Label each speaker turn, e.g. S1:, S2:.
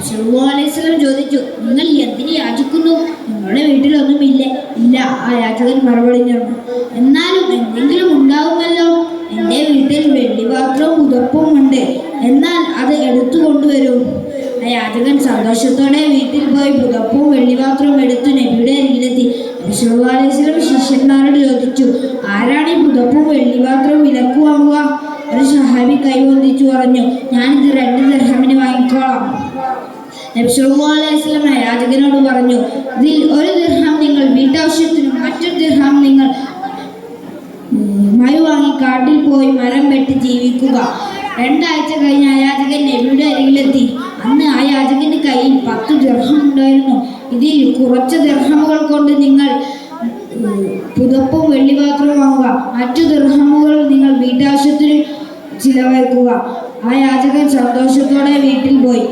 S1: അലൈഹിസ്ലം ചോദിച്ചു നിങ്ങൾ എന്തിന് യാചിക്കുന്നു? നിങ്ങളുടെ വീട്ടിലൊന്നുമില്ലേ. ഇല്ല ആ യാചകൻ മറുപടി പറഞ്ഞു എന്നാലും എന്തെങ്കിലും ഉണ്ടാവുമല്ലോ. എന്റെ വീട്ടിൽ വെള്ളിപാത്രവും ഉതപ്പും ഉണ്ട്. എന്നാൽ അത് എടുത്തു കൊണ്ടുവരും. ആ യാചകൻ സന്തോഷത്തോടെ വീട്ടിൽ പോയി പുതപ്പും വെള്ളിപാത്രവും എടുത്തു നബിയുടെ അരികിലെത്തി. അലൈഹിസ്ലം ശിഷ്യന്മാരോട് ചോദിച്ചു ആരാണ് ഈ പുതപ്പും വെള്ളിപാത്രവും വിലക്ക് വാങ്ങുക? ഒരു സഹാബി കൈവന്തിച്ചു പറഞ്ഞു ഞാനിത് രണ്ട് വാങ്ങിക്കോളാം നബ്സുല്ലാസ്ലം യാചകനോട് പറഞ്ഞു ഇതിൽ ഒരു ദിർഹം നിങ്ങൾ വീട്ടാവശ്യത്തിനും മറ്റൊരു ദിർഹം നിങ്ങൾ മയു വാങ്ങി കാട്ടിൽ പോയി മരം വെട്ടി ജീവിക്കുക. രണ്ടാഴ്ച കഴിഞ്ഞ് ആ യാചകൻ നബിയുടെ അരികിലെത്തി. അന്ന് ആ യാചകന്റെ കയ്യിൽ പത്ത് ദിർഹം ഉണ്ടായിരുന്നു. ഇതിൽ കുറച്ച് ദിർഹമുകൾ കൊണ്ട് നിങ്ങൾ പുതപ്പും വെള്ളിപാത്രവും വാങ്ങുക. മറ്റു ദിർഹമുകൾ നിങ്ങൾ വീട്ടാവശ്യത്തിന് ചിലവഴിക്കുക. ആ യാചകൻ സന്തോഷത്തോടെ വീട്ടിൽ പോയി.